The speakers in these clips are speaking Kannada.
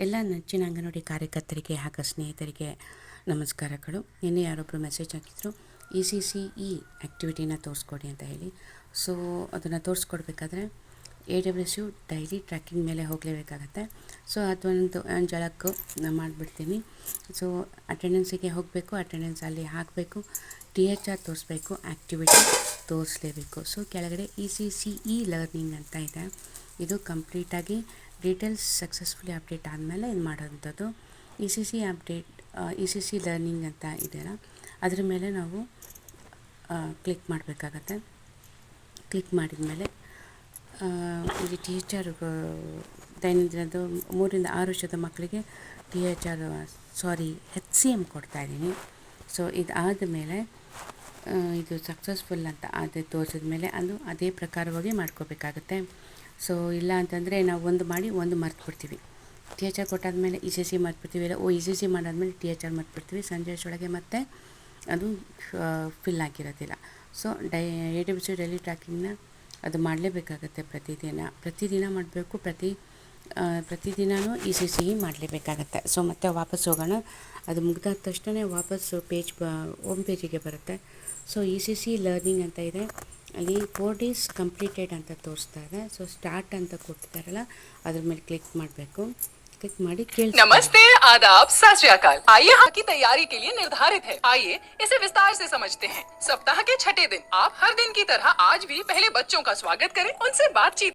ಎಲ್ಲ ನೆಚ್ಚಿನ ಅಂಗನವಾಡಿ ಕಾರ್ಯಕರ್ತರಿಗೆ ಹಾಗೂ ಸ್ನೇಹಿತರಿಗೆ ನಮಸ್ಕಾರಗಳು. ನಿನ್ನೆ ಯಾರೊಬ್ಬರು ಮೆಸೇಜ್ ಹಾಕಿದ್ರು, ಇ ಸಿ ಸಿ ಇ ಆ್ಯಕ್ಟಿವಿಟಿನ ತೋರಿಸ್ಕೊಡಿ ಅಂತ ಹೇಳಿ. ಸೊ ಅದನ್ನು ತೋರಿಸ್ಕೊಡ್ಬೇಕಾದ್ರೆ A W S U daily tracking ಮೇಲೆ ಹೋಗಲೇಬೇಕಾಗತ್ತೆ. ಸೊ ಅದೊಂದು ನಾನು ಮಾಡಿಬಿಡ್ತೀನಿ. ಸೊ ಅಟೆಂಡೆನ್ಸಿಗೆ ಹೋಗಬೇಕು ಅಟೆಂಡೆನ್ಸ್ ಅಲ್ಲಿ ಹಾಕಬೇಕು, ಟಿ ಎಚ್ ಆರ್ ತೋರಿಸ್ಬೇಕು ಆ್ಯಕ್ಟಿವಿಟಿ ತೋರಿಸ್ಲೇಬೇಕು. ಸೊ ಕೆಳಗಡೆ E C C E learning ಅಂತ ಇದೆ. ಇದು ಕಂಪ್ಲೀಟಾಗಿ ಡೀಟೇಲ್ಸ್ ಸಕ್ಸಸ್ಫುಲಿ ಅಪ್ಡೇಟ್ ಆದಮೇಲೆ ಇದು ಮಾಡೋವಂಥದ್ದು E C C update E C C learning ಅಂತ ಇದೆಯಲ್ಲ ಅದ್ರ ಮೇಲೆ ನಾವು ಕ್ಲಿಕ್ ಮಾಡಬೇಕಾಗತ್ತೆ. ಕ್ಲಿಕ್ ಮಾಡಿದ ಮೇಲೆ ಇಲ್ಲಿ ಟೀಚರ್ ದೈನಂದಿನದ್ದು ಮೂರಿಂದ ಆರು ವರ್ಷದ ಮಕ್ಕಳಿಗೆ T H R sorry H C M ಕೊಡ್ತಾಯಿದ್ದೀನಿ so ಇದು ಆದಮೇಲೆ ಇದು ಸಕ್ಸಸ್ಫುಲ್ ಅಂತ ಅದು ತೋರಿಸಿದ ಮೇಲೆ ಅದು ಅದೇ ಪ್ರಕಾರವಾಗಿ ಮಾಡ್ಕೋಬೇಕಾಗತ್ತೆ. ಸೊ ಇಲ್ಲ ಅಂತಂದರೆ ನಾವು ಒಂದು ಮಾಡಿ ಒಂದು ಮರ್ತು ಬಿಡ್ತೀವಿ ಟಿ ಎಚ್ ಆರ್ ಕೊಟ್ಟಾದಮೇಲೆ ಇ ಸಿ ಸಿ ಮರ್ತ್ಬಿಡ್ತೀವಿ ಇಲ್ಲ, ಓ ಇ ಸಿ ಸಿ ಮಾಡಾದಮೇಲೆ ಟಿ ಎಚ್ ಆರ್ ಮರ್ತ್ಬಿಡ್ತೀವಿ. ಸಂಜೆ ಒಳಗೆ ಮತ್ತೆ ಅದು ಫಿಲ್ ಆಗಿರೋದಿಲ್ಲ. ಸೊ ಡೈ ಎ ಡಿ ಬಿ ಸಿ ಡೈಲಿ ಟ್ರ್ಯಾಕಿಂಗ್ನ ಅದು ಮಾಡಲೇಬೇಕಾಗತ್ತೆ ಪ್ರತಿದಿನ. ಪ್ರತಿದಿನ ಮಾಡಬೇಕು, ಪ್ರತಿ ಪ್ರತಿದಿನವೂ ಇ ಸಿ ಸಿ ಮಾಡಲೇಬೇಕಾಗತ್ತೆ. ಸೊ ಮತ್ತೆ ವಾಪಸ್ ಹೋಗೋಣ. ಅದು ಮುಗಿದಾದ ತಕ್ಷಣ ವಾಪಸ್ಸು ಪೇಜ್ ಬ, ಹೋಮ್ ಪೇಜಿಗೆ ಬರುತ್ತೆ. So E C C learning ಅಂತ ಇದೆ. ಅಲ್ಲಿ ಫೋರ್ ಡೇಸ್ ಕಂಪ್ಲೀಟೆಡ್ ಅಂತ ತೋರಿಸ್ತಾ ಇದೆ ಸೊ ಸ್ಟಾರ್ಟ್ ಅಂತ ಕೊಟ್ಟಿದ್ದಾರಲ್ಲ ಅದ್ರ ಮೇಲೆ ಕ್ಲಿಕ್ ಮಾಡಬೇಕು क्लिक ಮಾಡಿ ಕೇಳಿಸ್ಕೊಳ್ಳಿ नमस्ते आदाब सत श्री अकाल आइए हाँ की तैयारी के लिए निर्धारित है आइए इसे विस्तार से समझते हैं सप्ताह के छठे दिन आप हर दिन की तरह आज भी पहले बच्चों का स्वागत करें उनसे बातचीत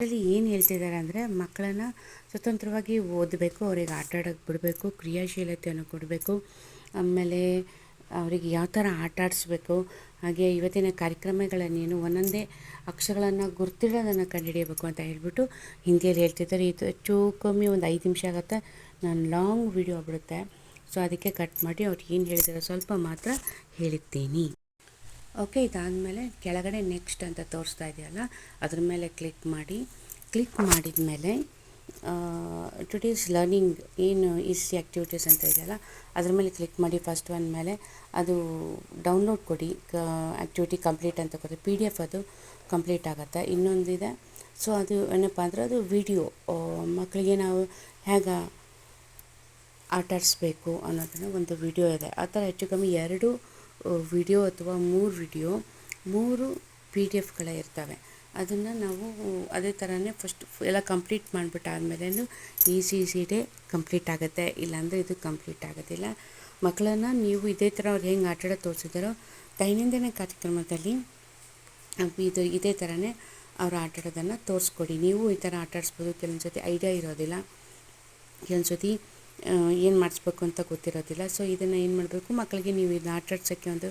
ಇದರಲ್ಲಿ ಏನು ಹೇಳ್ತಿದ್ದಾರೆ ಅಂದರೆ ಮಕ್ಕಳನ್ನ ಸ್ವತಂತ್ರವಾಗಿ ಓದಬೇಕು, ಅವ್ರಿಗೆ ಆಟ ಆಡೋಕ್ಕೆ ಬಿಡಬೇಕು, ಕ್ರಿಯಾಶೀಲತೆಯನ್ನು ಕೊಡಬೇಕು, ಆಮೇಲೆ ಅವರಿಗೆ ಯಾವ ಥರ ಆಟ ಆಡಿಸ್ಬೇಕು, ಹಾಗೆ ಇವತ್ತಿನ ಕಾರ್ಯಕ್ರಮಗಳನ್ನೇನು ಒಂದೊಂದೇ ಅಕ್ಷರಗಳನ್ನು ಗುರ್ತಿಡೋದನ್ನು ಕಂಡುಹಿಡಿಯಬೇಕು ಅಂತ ಹೇಳ್ಬಿಟ್ಟು ಹಿಂದಿಯಲ್ಲಿ ಹೇಳ್ತಿದ್ದಾರೆ. ಇದು ಹೆಚ್ಚು ಕಮ್ಮಿ ಒಂದು ಐದು ನಿಮಿಷ ಆಗುತ್ತೆ. ನಾನು ಲಾಂಗ್ ವಿಡಿಯೋ ಆಗ್ಬಿಡುತ್ತೆ. ಸೊ, ಅದಕ್ಕೆ ಕಟ್ ಮಾಡಿ ಅವ್ರು ಏನು ಹೇಳಿದಾರೆ ಸ್ವಲ್ಪ ಮಾತ್ರ ಹೇಳಿದ್ದೀನಿ. ಓಕೆ ಇದಾದಮೇಲೆ ಕೆಳಗಡೆ ನೆಕ್ಸ್ಟ್ ಅಂತ ತೋರಿಸ್ತಾ ಇದೆಯಲ್ಲ, ಅದ್ರ ಮೇಲೆ ಕ್ಲಿಕ್ ಮಾಡಿ. ಕ್ಲಿಕ್ ಮಾಡಿದ ಮೇಲೆ ಟುಡೇಸ್ ಲರ್ನಿಂಗ್ ಏನು ಈಸಿ ಆ್ಯಕ್ಟಿವಿಟೀಸ್ ಅಂತ ಇದೆಯಲ್ಲ, ಅದ್ರ ಮೇಲೆ ಕ್ಲಿಕ್ ಮಾಡಿ ಫಸ್ಟ್ ಒನ್ ಮೇಲೆ. ಅದು ಡೌನ್ಲೋಡ್ ಕೊಡಿ ಆ್ಯಕ್ಟಿವಿಟಿ ಕಂಪ್ಲೀಟ್ ಅಂತ ಕೊಡಿ. ಪಿ ಡಿ ಎಫ್ ಅದು ಕಂಪ್ಲೀಟ್ ಆಗುತ್ತೆ. ಇನ್ನೊಂದಿದೆ. ಸೊ ಅದು ಏನಪ್ಪ ಅಂದರೆ ಅದು ವಿಡಿಯೋ ಮಕ್ಕಳಿಗೆ ನಾವು ಹೇಗೆ ಆಟಾಡಿಸ್ಬೇಕು ಅನ್ನೋದನ್ನು ಒಂದು ವಿಡಿಯೋ ಇದೆ. ಆ ಥರ ಹೆಚ್ಚು ಕಮ್ಮಿ ಎರಡು ವಿಡಿಯೋ ಅಥವಾ ಮೂರು ವಿಡಿಯೋ, ಮೂರು ಪಿ ಡಿ ಎಫ್ಗಳೇ ಇರ್ತವೆ. ಅದನ್ನು ನಾವು ಅದೇ ಥರನೇ ಫಸ್ಟ್ ಎಲ್ಲ ಕಂಪ್ಲೀಟ್ ಮಾಡಿಬಿಟ್ಟಾದ್ಮೇಲೆ ಈ ಸಿ ಸಿ ಡೇ ಕಂಪ್ಲೀಟ್ ಆಗುತ್ತೆ. ಇಲ್ಲಾಂದರೆ ಇದು ಕಂಪ್ಲೀಟ್ ಆಗೋದಿಲ್ಲ. ಮಕ್ಕಳನ್ನು ನೀವು ಇದೇ ಥರ ಅವ್ರು ಹೆಂಗೆ ಆಟ ತೋರಿಸಿದಾರೋ, ದೈನಂದಿನ ಕಾರ್ಯಕ್ರಮದಲ್ಲಿ ಇದು ಇದೇ ಥರನೇ ಅವ್ರು ಆಟ ಆಡೋದನ್ನು ತೋರಿಸ್ಕೊಡಿ. ನೀವು ಈ ಥರ ಆಟ ಆಡಿಸ್ಬೋದು ಕೆಲವೊಂದು ಸತಿ ಐಡಿಯಾ ಇರೋದಿಲ್ಲ. ಕೆಲವೊಂದು ಸತಿ ಏನು ಮಾಡಿಸ್ಬೇಕು ಅಂತ ಗೊತ್ತಿರೋದಿಲ್ಲ. ಸೊ ಇದನ್ನು ಏನು ಮಾಡಬೇಕು ಮಕ್ಕಳಿಗೆ ನೀವು ಇದನ್ನ ಆಟಾಡ್ಸೋಕ್ಕೆ ಒಂದು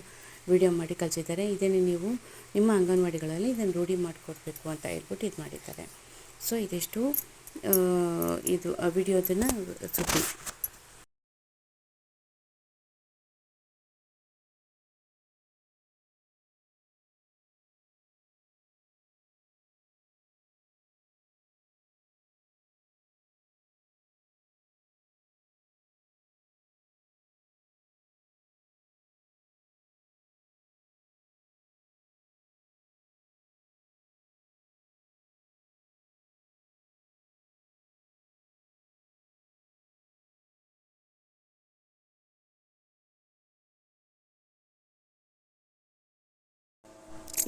ವಿಡಿಯೋ ಮಾಡಿ ಕಲಿಸಿದ್ದಾರೆ ಇದನ್ನೇ ನೀವು ನಿಮ್ಮ ಅಂಗನವಾಡಿಗಳಲ್ಲಿ ಇದನ್ನು ರೂಢಿ ಮಾಡಿಕೊಡ್ಬೇಕು ಅಂತ ಹೇಳ್ಬಿಟ್ಟು ಇದು ಮಾಡಿದ್ದಾರೆ. ಸೊ ಇದಿಷ್ಟು ಇದು ವಿಡಿಯೋದನ್ನು ಸುದ್ದಿ.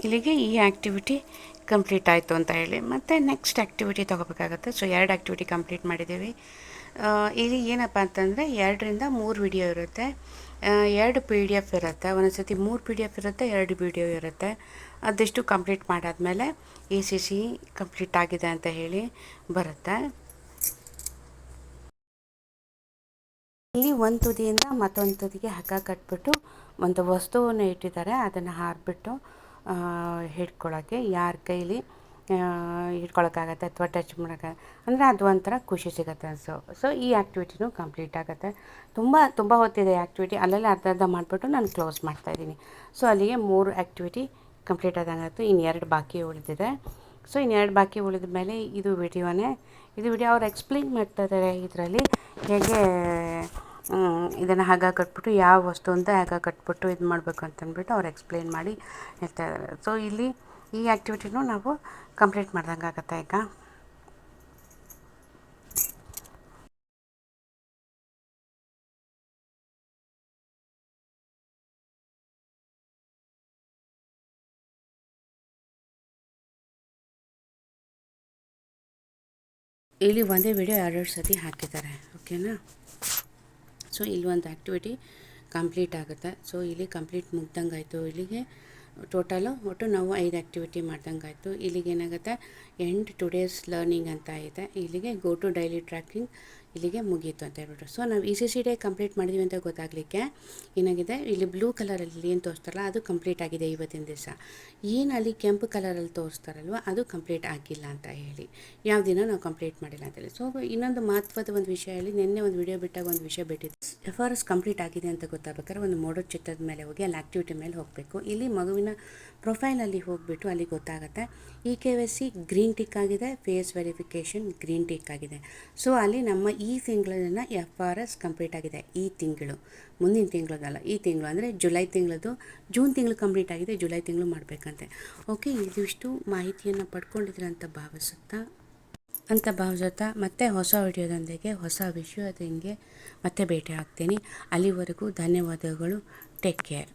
ಇಲ್ಲಿಗೆ ಈ ಆ್ಯಕ್ಟಿವಿಟಿ ಕಂಪ್ಲೀಟ್ ಆಯಿತು ಅಂತ ಹೇಳಿ. ಮತ್ತು ನೆಕ್ಸ್ಟ್ ಆ್ಯಕ್ಟಿವಿಟಿ ತೊಗೋಬೇಕಾಗತ್ತೆ. ಸೊ ಎರಡು ಆ್ಯಕ್ಟಿವಿಟಿ ಕಂಪ್ಲೀಟ್ ಮಾಡಿದ್ದೀವಿ. ಇಲ್ಲಿ ಏನಪ್ಪ ಅಂತಂದರೆ, ಎರಡರಿಂದ ಮೂರು ವಿಡಿಯೋ ಇರುತ್ತೆ. ಎರಡು ಪಿ ಡಿ ಎಫ್ ಇರುತ್ತೆ. ಒಂದೊಂದು ಸತಿ ಮೂರು ಪಿ ಡಿ ಎಫ್ ಇರುತ್ತೆ, ಎರಡು ವಿಡಿಯೋ ಇರುತ್ತೆ. ಅದೆಷ್ಟು ಕಂಪ್ಲೀಟ್ ಮಾಡಾದಮೇಲೆ ಎ ಸಿ ಸಿ ಕಂಪ್ಲೀಟ್ ಆಗಿದೆ ಅಂತ ಹೇಳಿ ಬರುತ್ತೆ. ಇಲ್ಲಿ ಒಂದು ತುದಿಯಿಂದ ಮತ್ತೊಂದು ತುದಿಗೆ ಹಗ್ಗ ಕಟ್ಬಿಟ್ಟು ಒಂದು ವಸ್ತುವನ್ನು ಇಟ್ಟಿದ್ದಾರೆ. ಅದನ್ನು ಹಾರಿಬಿಟ್ಟು ಹಿಡ್ಕೊಳ್ಳೋಕ್ಕೆ ಯಾರ ಕೈಲಿ ಹಿಡ್ಕೊಳಕ್ಕಾಗತ್ತೆ ಅಥವಾ ಟಚ್ ಮಾಡೋಕ್ಕೆ? ಅಂದರೆ ಅದು ಒಂಥರ ಖುಷಿ ಸಿಗುತ್ತೆ ಸೊ ಸೊ ಈ ಆ್ಯಕ್ಟಿವಿಟಿನೂ ಕಂಪ್ಲೀಟ್ ಆಗುತ್ತೆ. ತುಂಬ ತುಂಬ ಹೊತ್ತಿದೆ ಆ್ಯಕ್ಟಿವಿಟಿ ಅಲ್ಲಲ್ಲೇ ಅರ್ಧ ಅರ್ಧ ಮಾಡಿಬಿಟ್ಟು ನಾನು ಕ್ಲೋಸ್ ಮಾಡ್ತಾಯಿದ್ದೀನಿ ಸೊ ಅಲ್ಲಿಗೆ ಮೂರು ಆ್ಯಕ್ಟಿವಿಟಿ ಕಂಪ್ಲೀಟ್ ಆದಂಗಾಯಿತು. ಇನ್ನು ಎರಡು ಬಾಕಿ ಉಳಿದಿದೆ. ಸೊ ಎರಡು ಬಾಕಿ ಉಳಿದ ಮೇಲೆ ಇದು ವಿಡಿಯೋನೇ ಇದು ವಿಡಿಯೋ ಅವ್ರು ಎಕ್ಸ್ಪ್ಲೈನ್ ಮಾಡ್ತಾ ಇದ್ದಾರೆ ಇದರಲ್ಲಿ. ಹೇಗೆ ಇದನ್ನು ಹಗ್ಗ ಕಟ್ಬಿಟ್ಟು ಯಾವ ವಸ್ತು ಅಂತ ಹಗ್ಗ ಕಟ್ಬಿಟ್ಟು ಇದು ಮಾಡಬೇಕು ಅಂತಂದ್ಬಿಟ್ಟು ಅವ್ರು ಎಕ್ಸ್ಪ್ಲೇನ್ ಮಾಡಿ ಹೇಳ್ತಾ ಇದ್ದಾರೆ ಸೊ ಇಲ್ಲಿ ಈ ಆ್ಯಕ್ಟಿವಿಟಿನೂ ನಾವು ಕಂಪ್ಲೀಟ್ ಮಾಡ್ದಂಗೆ ಆಗುತ್ತೆ ಈಗ. ಇಲ್ಲಿ ಒಂದೇ ವಿಡಿಯೋ ಎರಡೆರಡು ಸತಿ ಹಾಕಿದ್ದಾರೆ ಓಕೆನಾ ಸೊ ಇಲ್ಲಿ ಒಂದು ಆ್ಯಕ್ಟಿವಿಟಿ ಕಂಪ್ಲೀಟ್ ಆಗುತ್ತೆ. ಸೊ ಇಲ್ಲಿ ಕಂಪ್ಲೀಟ್ ಮುಗ್ದಂಗೆ ಆಯಿತು ಇಲ್ಲಿಗೆ ಟೋಟಲು ಒಟ್ಟು ನಾವು ಐದು ಆ್ಯಕ್ಟಿವಿಟಿ ಮಾಡ್ದಂಗೆ ಆಯಿತು ಇಲ್ಲಿಗೆ ಏನಾಗುತ್ತೆ? ಎಂಡ್ ಟುಡೇಸ್ ಲರ್ನಿಂಗ್ ಅಂತ ಇದೆ. ಇಲ್ಲಿಗೆ ಗೋ ಟು ಡೈಲಿ ಟ್ರ್ಯಾಕಿಂಗ್ ಇಲ್ಲಿಗೆ ಮುಗೀತು ಅಂತ ಹೇಳ್ಬಿಟ್ಟು ಸೊ ನಾವು E C C day complete ಮಾಡಿದ್ವಿ ಅಂತ ಗೊತ್ತಾಗಲಿಕ್ಕೆ ಏನಾಗಿದೆ? ಇಲ್ಲಿ ಬ್ಲೂ ಕಲರಲ್ಲಿ ಏನು ತೋರಿಸ್ತಾರಲ್ಲ, ಅದು ಕಂಪ್ಲೀಟ್ ಆಗಿದೆ ಇವತ್ತಿನ ದಿವಸ. ಏನು ಅಲ್ಲಿ ಕೆಂಪು ಕಲರಲ್ಲಿ ತೋರಿಸ್ತಾರಲ್ವ, ಅದು ಕಂಪ್ಲೀಟ್ ಆಗಿಲ್ಲ ಅಂತ ಹೇಳಿ. ಯಾವ ದಿನ ನಾವು ಕಂಪ್ಲೀಟ್ ಮಾಡಿಲ್ಲ ಅಂತೇಳಿ ಸೊ ಇನ್ನೊಂದು ಮಹತ್ವದ ಒಂದು ವಿಷಯ ಹೇಳಿ, ನಿನ್ನೆ ಒಂದು ವಿಡಿಯೋ ಬಿಟ್ಟಾಗ ಒಂದು ವಿಷಯ ಬಿಟ್ಟಿದ್ದು. ಎಫ್ ಆರ್ ಎಸ್ ಕಂಪ್ಲೀಟ್ ಆಗಿದೆ ಅಂತ ಗೊತ್ತಾಗಬೇಕಾದ್ರೆ ಒಂದು ಮೋಡೋ ಚಿತ್ರದ ಮೇಲೆ ಹೋಗಿ, ಅಲ್ಲಿ ಆ್ಯಕ್ಟಿವಿಟಿ ಮೇಲೆ ಹೋಗಬೇಕು. ಇಲ್ಲಿ ಮಗುವಿನ ಪ್ರೊಫೈಲಲ್ಲಿ ಹೋಗಿಬಿಟ್ಟು ಅಲ್ಲಿ ಗೊತ್ತಾಗುತ್ತೆ. E K Y C green tick ಆಗಿದೆ ಫೇಸ್ ವೆರಿಫಿಕೇಷನ್ ಗ್ರೀನ್ ಟಿಕ್ ಆಗಿದೆ. ಸೊ ಅಲ್ಲಿ ನಮ್ಮ ಈ ತಿಂಗಳನ್ನ ಎಫ್ ಆರ್ ಎಸ್ ಕಂಪ್ಲೀಟ್ ಆಗಿದೆ. ಈ ತಿಂಗಳು. ಮುಂದಿನ ತಿಂಗಳದಲ್ಲ ಈ ತಿಂಗಳು ಅಂದರೆ ಜುಲೈ ತಿಂಗಳದು ಜೂನ್ ತಿಂಗಳು ಕಂಪ್ಲೀಟ್ ಆಗಿದೆ. ಜುಲೈ ತಿಂಗಳು ಮಾಡಬೇಕಂತೆ. ಓಕೆ ಇದಿಷ್ಟು ಮಾಹಿತಿಯನ್ನು ಪಡ್ಕೊಂಡಿದ್ರೆ ಅಂತ ಭಾವಿಸುತ್ತಾ ಅಂತ ಭಾವಿಸುತ್ತಾ ಮತ್ತೆ ಹೊಸ ವಿಡಿಯೋದೊಂದಿಗೆ, ಹೊಸ ವಿಷಯದೊಂದಿಗೆ ಮತ್ತೆ ಭೇಟಿ ಆಗ್ತೀನಿ ಅಲ್ಲಿವರೆಗೂ ಧನ್ಯವಾದಗಳು. Take care